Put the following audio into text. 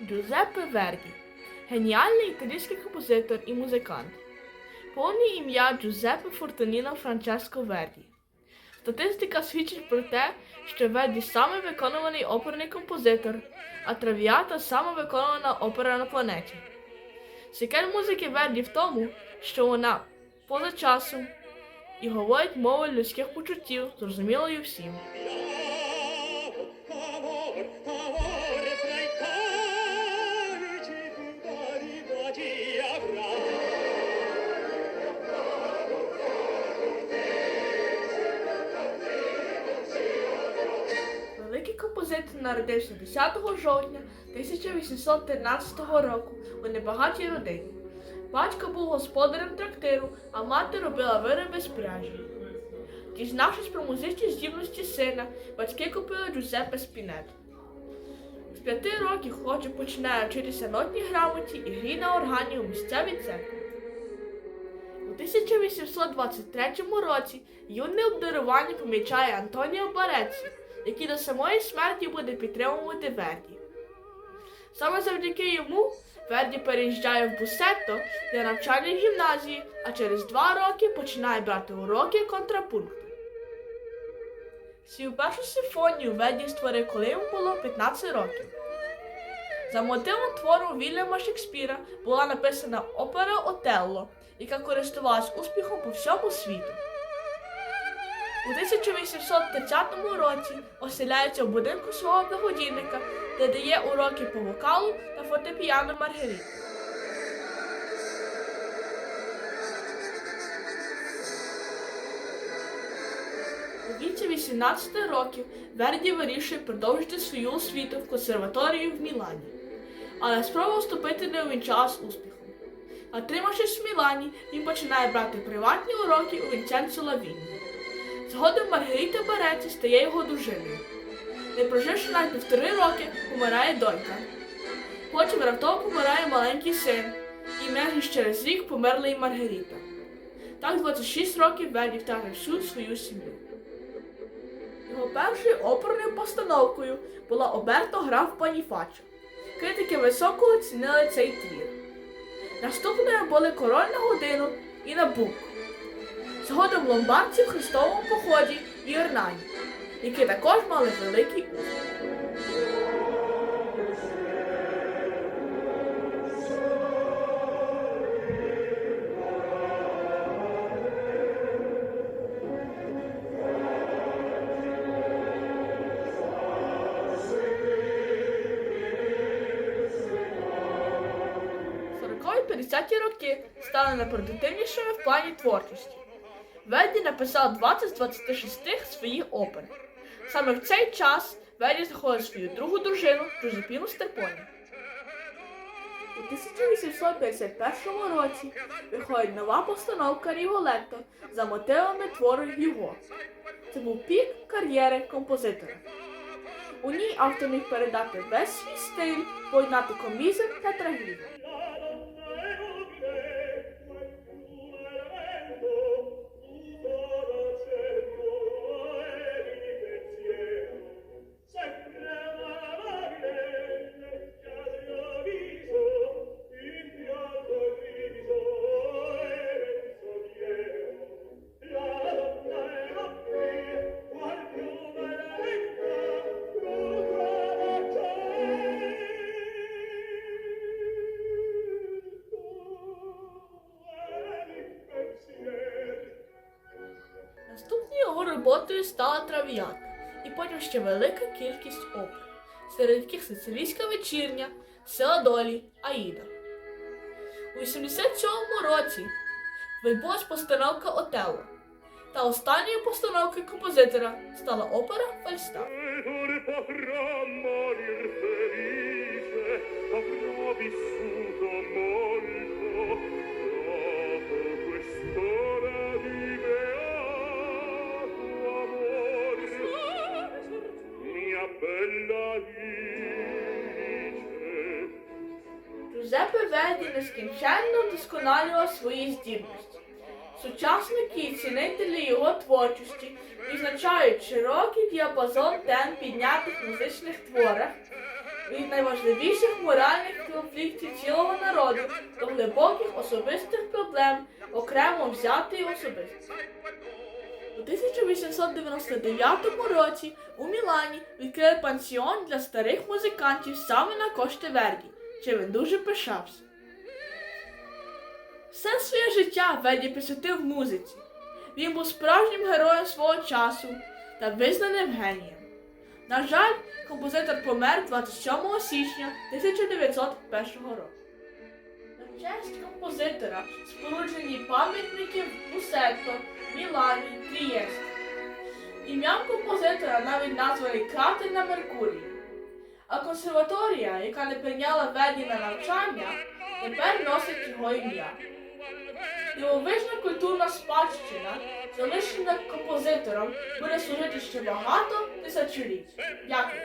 Джузеппе Верді, геніальний італійський композитор і музикант. Повне ім'я Джузеппе Фортуніно Франческо Верді. Статистика свідчить про те, що Верді самий виконуваний оперний композитор, а Травіата сама виконувана опера на планеті. Секрет музики Верді в тому, що вона поза часом і говорить мовою людських почуттів, зрозумілою всім. Народився 10 жовтня 1813 року у небагатій родині. Батько був господарем трактиру, а мати робила вироби з пряжі. Дізнавшись про музичні здібності сина, батьки купили Джузеппе Спінет. З п'яти років хлопчик починає вчитися нотній грамоті і грі на органі у місцевій церкві. У 1823 році юне обдарування помічає Антоніо Бареці, який до самої смерті буде підтримувати Верді. Саме завдяки йому Верді переїжджає в Бусетто для навчання в гімназії, а через два роки починає брати уроки контрапункту. Свою першу симфонію Верді створив, коли йому було 15 років. За мотивом твору Вільяма Шекспіра була написана опера Отелло, яка користувалась успіхом по всьому світу. У 1830 році оселяється в будинку свого благодійника, де дає уроки по вокалу та фортепіано Маргариті. У віці 18 років Верді вирішує продовжити свою освіту в консерваторії в Мілані, але спроба вступити не увінчалась успіхом. Отримавшись в Мілані, він починає брати приватні уроки у Вінченцо Лавіні. Згодом Маргарита Бареці стає його дружиною. Не проживши навіть півтори роки, помирає донька. Потім раптово помирає маленький син, і майже через рік померла і Маргарита. Так 26 років Верді втратив всю свою сім'ю. Його першою оперною постановкою була Оберто граф Паніфачо. Критики високо оцінили цей твір. Наступною були Король на годину і Набуко. Згодом ломбардці в Христовому поході і Орнані, які також мали великий успіх. 50-ті роки стали найпродуктивнішими в плані творчості. Верді написав 20 з 26 своїх опер. Саме в цей час Верді знаходить свою другу дружину Джузепіну Стерпоні. У 1851 році виходить нова постановка Ріголетто за мотивами твору Юго. Це був пік кар'єри композитора. У ній автор міг передати весь свій стиль, поєднати комізм та трагедію. Роботою стала трав'яна, і потім ще велика кількість опер, серед яких сицилійська вечірня, долі, Аїда. У 87-му році відбулась постановка Отелло, та останньою постановкою композитора стала опера Фальстаф. Bella Alice, Джузеппе Верді нескінченно вдосконалював свої здібності. Сучасники і цінителі його творчості відзначають широкий діапазон тем піднятих музичних творах, від найважливіших моральних конфліктів цілого народу до глибоких особистих проблем окремо взятої особистості. У 1899 році у Мілані відкрили пансіон для старих музикантів саме на кошти Верді, чим він дуже пишався. Все своє життя Верді присвятив музиці. Він був справжнім героєм свого часу та визнаним генієм. На жаль, композитор помер 27 січня 1901 року. На честь композитора споруджені пам'ятники в Бусетто, Мілані, Трієсті. Ім'ям композитора навіть названий кратер на Меркурії. А консерваторія, яка не прийняла Верді на навчання, тепер носить його ім'я. Дивовижна культурна спадщина, залишена композитором, буде служити ще багато тисячоліть. Дякую.